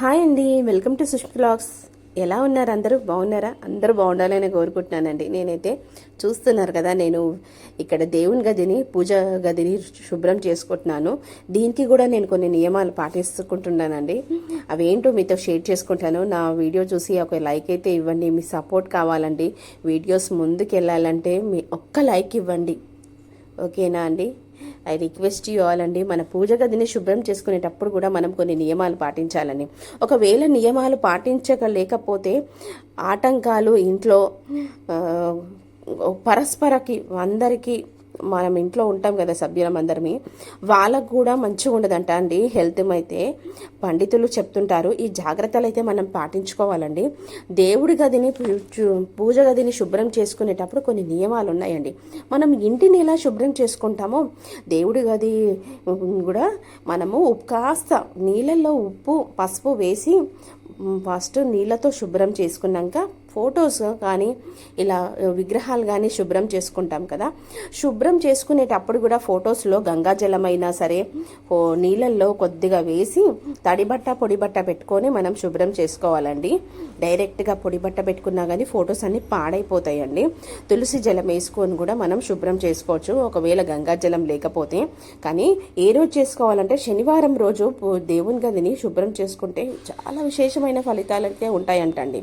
Hi అండి welcome to Sushmi blogs ఎలా ఉన్నారు అందరూ? బాగున్నారా? అందరూ బాగుండాలని కోరుకుంటున్నానండి. నేనైతే చూస్తున్నారు కదా నేను ఇక్కడ దేవుని గదిని పూజ గదిని శుభ్రం చేసుకుంటున్నాను. దీనికి కూడా నేను కొన్ని నియమాలు పాటించుకుంటున్నానండి. అవేంటో మీతో షేర్ చేసుకుంటాను. నా వీడియో చూసి ఒక లైక్ అయితే ఇవ్వండి. మీ సపోర్ట్ కావాలండి. వీడియోస్ ముందుకు వెళ్ళాలంటే మీ ఒక్క లైక్ ఇవ్వండి. ఓకేనా అండి? ఐ రిక్వెస్ట్ యూ ఆల్ అండి మన పూజ గదిని శుభ్రం చేసుకునేటప్పుడు కూడా మనం కొన్ని నియమాలు పాటించాలని ఒకవేళ నియమాలు పాటించలేకపోతే ఆటంకాలు ఇంట్లో పరస్పరకి అందరికీ మనం ఇంట్లో ఉంటాం కదా సభ్యులం అందరిమి వాళ్ళకు కూడా మంచిగా ఉండదంట అండి హెల్త్ అయితే. పండితులు చెప్తుంటారు ఈ జాగ్రత్తలు అయితే మనం పాటించుకోవాలండి. దేవుడి గదిని పూజ గదిని శుభ్రం చేసుకునేటప్పుడు కొన్ని నియమాలు ఉన్నాయండి. మనం ఇంటిని ఎలా శుభ్రం చేసుకుంటామో దేవుడి గది కూడా మనము ఉప్పు కాస్త నీళ్ళల్లో ఉప్పు పసుపు వేసి ఫస్ట్ నీళ్ళతో శుభ్రం చేసుకున్నాక ఫొటోస్ కానీ ఇలా విగ్రహాలు కానీ శుభ్రం చేసుకుంటాం కదా. శుభ్రం చేసుకునేటప్పుడు కూడా ఫొటోస్లో గంగాజలం అయినా సరే ఓ నీళ్ళల్లో కొద్దిగా వేసి తడిబట్ట పొడిబట్ట పొడి బట్ట పెట్టుకొని మనం శుభ్రం చేసుకోవాలండి. డైరెక్ట్గా పొడి బట్ట పెట్టుకున్నా కానీ ఫొటోస్ అన్ని పాడైపోతాయండి. తులసి జలం వేసుకొని కూడా మనం శుభ్రం చేసుకోవచ్చు. ఒకవేళ గంగాజలం లేకపోతే. కానీ ఏ రోజు చేసుకోవాలంటే శనివారం రోజు దేవుని గదిని శుభ్రం చేసుకుంటే చాలా విశేషమైన ఫలితాలు అయితే ఉంటాయంటండి.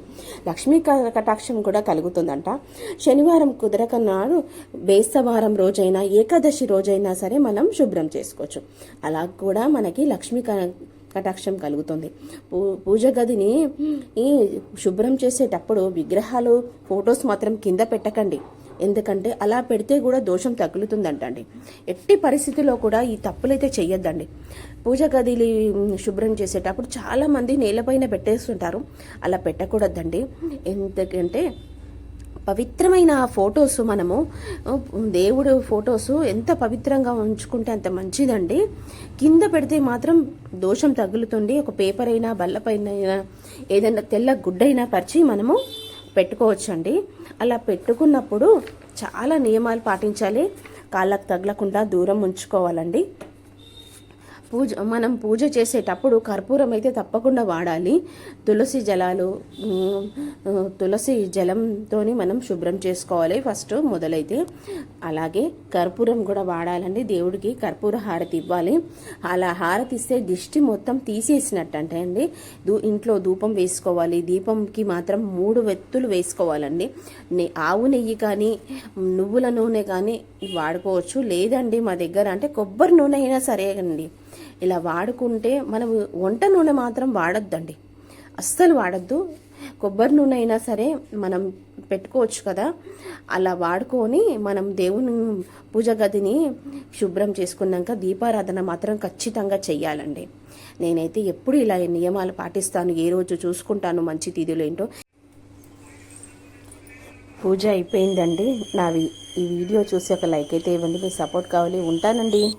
లక్ష్మీ క- కటాక్షం కూడా కలుగుతుందంట. శనివారం కుదరక నాడు బేస్తవారం రోజైనా ఏకాదశి రోజైనా సరే మనం శుభ్రం చేసుకోవచ్చు. అలా కూడా మనకి లక్ష్మీ క- కటాక్షం కలుగుతుంది. పూ పూజ గదిని ఈ శుభ్రం చేసేటప్పుడు విగ్రహాలు ఫొటోస్ మాత్రం కింద పెట్టకండి. ఎందుకంటే అలా పెడితే కూడా దోషం తగులుతుందంటండి. ఎట్టి పరిస్థితిలో కూడా ఈ తప్పులైతే చెయ్యొద్దండి. పూజ గదిని శుభ్రం చేసేటప్పుడు చాలామంది నేలపైన పెట్టేస్తుంటారు. అలా పెట్టకూడదండి. ఎందుకంటే పవిత్రమైన ఫొటోస్ మనము దేవుడు ఫొటోస్ ఎంత పవిత్రంగా ఉంచుకుంటే అంత మంచిదండి. కింద పెడితే మాత్రం దోషం తగులుతుంది. ఒక పేపర్ అయినా బల్లపైన ఏదైనా తెల్ల గుడ్డైనా పరిచి మనము పెట్టుకోవచ్చండి. అలా పెట్టుకున్నప్పుడు చాలా నియమాలు పాటించాలి. కాళ్ళకు తగలకుండా దూరం ఉంచుకోవాలండి. పూజ మనం పూజ చేసేటప్పుడు కర్పూరం అయితే తప్పకుండా వాడాలి. తులసి జలాలు తులసి జలంతోని మనం శుభ్రం చేసుకోవాలి ఫస్ట్ మొదలైతే. అలాగే కర్పూరం కూడా వాడాలండి దేవుడికి కర్పూర హారతి ఇవ్వాలి. అలా హారతి ఇస్తే దిష్టి మొత్తం తీసేసినట్టు అంటే అండి దూ ఇంట్లో ధూపం వేసుకోవాలి. దీపంకి మాత్రం మూడు వెత్తులు వేసుకోవాలండి. ఆవు నెయ్యి కానీ నువ్వుల నూనె కానీ వాడుకోవచ్చు. లేదండి మా దగ్గర అంటే కొబ్బరి నూనె అయినా సరే అండి. ఇలా వాడుకుంటే మనం వంట నూనె మాత్రం వాడొద్దండి. అస్సలు వాడద్దు. కొబ్బరి నూనె అయినా సరే మనం పెట్టుకోవచ్చు కదా. అలా వాడుకొని మనం దేవుని పూజ గదిని శుభ్రం చేసుకున్నాక దీపారాధన మాత్రం ఖచ్చితంగా చెయ్యాలండి. నేనైతే ఎప్పుడు ఇలా నియమాలు పాటిస్తాను. ఏ రోజు చూసుకుంటాను మంచి తిథులు ఏంటో. పూజ అయిపోయిందండి. నావి ఈ వీడియో చూసి ఒక లైక్ అయితే ఇవ్వండి. మీ సపోర్ట్ కావాలి. ఉంటానండి.